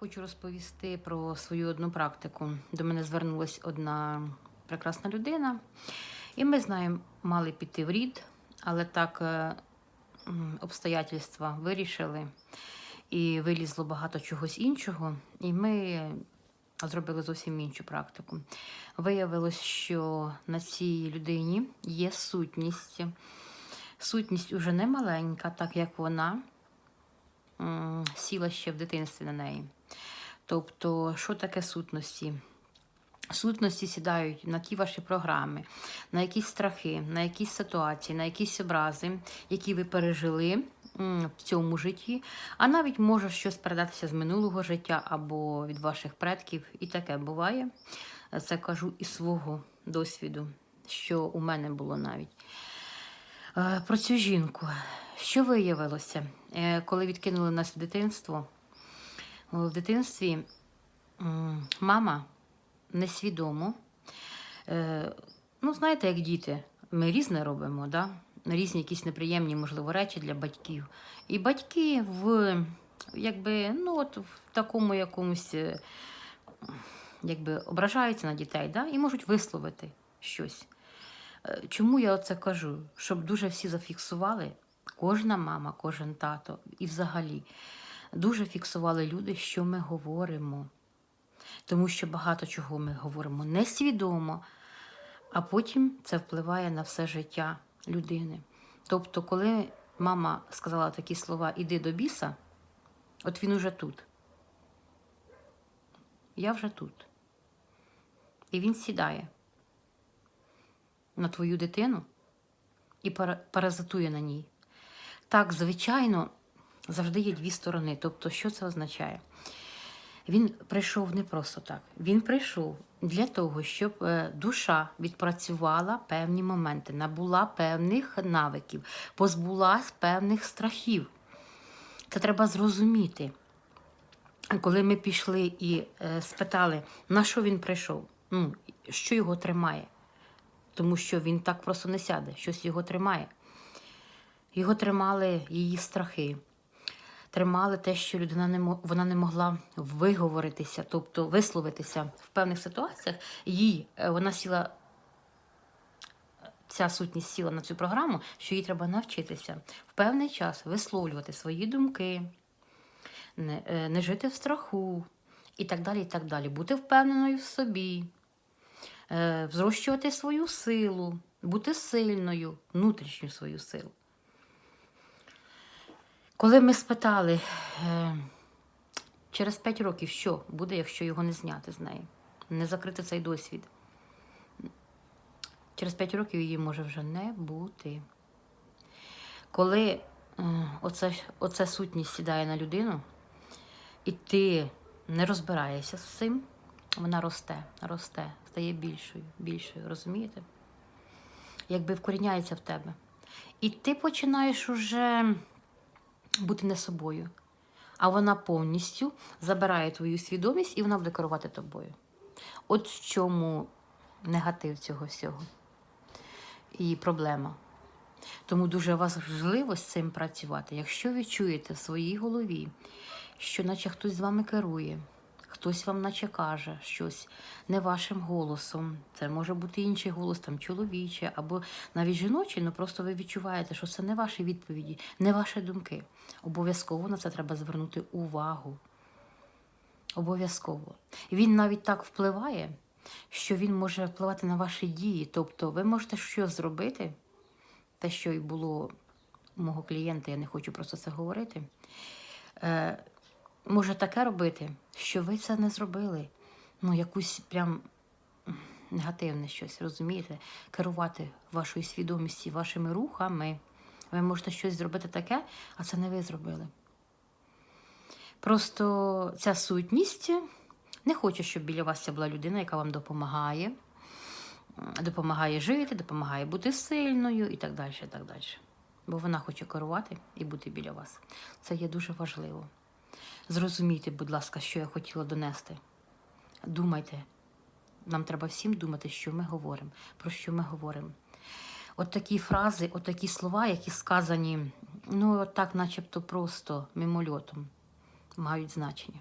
Хочу розповісти про свою одну практику. До мене звернулася одна прекрасна людина, і ми з нею мали піти в рід, але так е, обстоятельства вирішили, і вилізло багато чогось іншого, і ми зробили зовсім іншу практику. Виявилось, що на цій людині є сутність. Сутність уже не маленька, так як вона сіла ще в дитинстві на неї. Тобто, що таке сутності? Сутності сідають на ті ваші програми, на якісь страхи, на якісь ситуації, на якісь образи, які ви пережили в цьому житті, а навіть може щось передатися з минулого життя або від ваших предків. І таке буває. Це кажу із свого досвіду, що у мене було навіть. Е, Про цю жінку. Що виявилося, Е, коли відкинули нас в дитинство? В дитинстві мама несвідомо. Е, ну, знаєте, як діти, ми різне робимо, да? різні якісь неприємні, можливо, речі для батьків. І батьки в, якби, ну, от в такому якомусь, е, якби, ображаються на дітей да? і можуть висловити щось. Е, Чому я оце кажу? Щоб дуже всі зафіксували, кожна мама, кожен тато і взагалі дуже фіксували люди, що ми говоримо. Тому що багато чого ми говоримо несвідомо, а потім це впливає на все життя людини. Тобто, коли мама сказала такі слова Іди до біса, от він уже тут. Я вже тут. І він сідає на твою дитину і паразитує на ній. Так, звичайно, завжди є дві сторони. Тобто, що це означає? Він прийшов не просто так. Він прийшов для того, щоб е, душа відпрацювала певні моменти, набула певних навиків, позбулась певних страхів. Це треба зрозуміти. Коли ми пішли і е, спитали, на що він прийшов, ну, що його тримає, тому що він так просто не сяде, щось його тримає. Його тримали її страхи, тримали те, що людина не вона не могла виговоритися, тобто висловитися в певних ситуаціях. Їй е, вона сіла, ця сутність сіла на цю програму, що їй треба навчитися в певний час висловлювати свої думки, не, е, не жити в страху і так далі. і так далі. Бути впевненою в собі, е, взрощувати свою силу, бути сильною, внутрішню свою силу. Коли ми спитали е, через 5 років, що буде, якщо його не зняти з неї, не закрити цей досвід. Через 5 років її може вже не бути. Коли е, оце, оце сутність сідає на людину, і ти не розбираєшся з цим, вона росте, росте, стає більшою, більшою, розумієте? Якби вкоріняється в тебе. І ти починаєш уже бути не собою. А вона повністю забирає твою свідомість і вона буде керувати тобою. От в чому негатив цього всього і проблема. Тому дуже важливо з цим працювати. Якщо ви чуєте в своїй голові, що наче хтось з вами керує, хтось вам наче каже щось не вашим голосом, це може бути інший голос, там чоловічий або навіть жіночий, ну просто ви відчуваєте, що це не ваші відповіді, не ваші думки. Обов'язково на це треба звернути увагу. Обов'язково. Він навіть так впливає, що він може впливати на ваші дії. Тобто ви можете щось зробити, те, що і було у мого клієнта, я не хочу просто це говорити. Може таке робити, що ви це не зробили. Ну, якусь прям негативне щось, розумієте? Керувати вашою свідомістю, вашими рухами. Ви можете щось зробити таке, а це не ви зробили. Просто ця сутність не хоче, щоб біля вас була людина, яка вам допомагає, допомагає жити, допомагає бути сильною і так далі. і так далі. Бо вона хоче керувати і бути біля вас. Це є дуже важливо. Зрозумійте, будь ласка, що я хотіла донести. Думайте. Нам треба всім думати, що ми говоримо, про що ми говоримо. От такі фрази, от такі слова, які сказані, ну, от так, начебто просто мимольотом, мають значення.